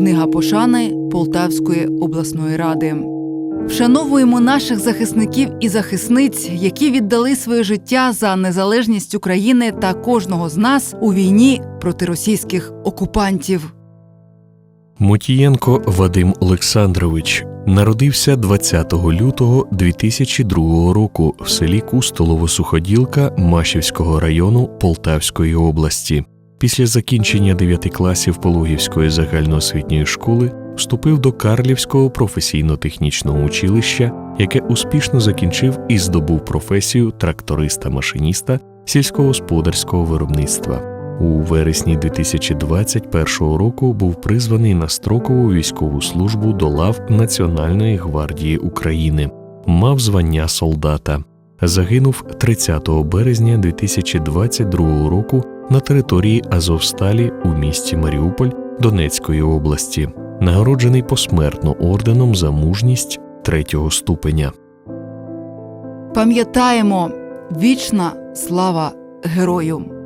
Книга пошани Полтавської обласної ради. Вшановуємо наших захисників і захисниць, які віддали своє життя за незалежність України та кожного з нас у війні проти російських окупантів. Мотієнко Вадим Олександрович народився 20 лютого 2002 року в селі Кустолово-Суходілка Машівського району Полтавської області. Після закінчення 9 класів Пологівської загальноосвітньої школи вступив до Карлівського професійно-технічного училища, яке успішно закінчив і здобув професію тракториста-машиніста сільськогосподарського виробництва. У вересні 2021 року був призваний на строкову військову службу до лав Національної гвардії України. Мав звання солдата. Загинув 30 березня 2022 року на території Азовсталі у місті Маріуполь Донецької області, нагороджений посмертно орденом за мужність третього ступеня. Пам'ятаємо вічна слава герою.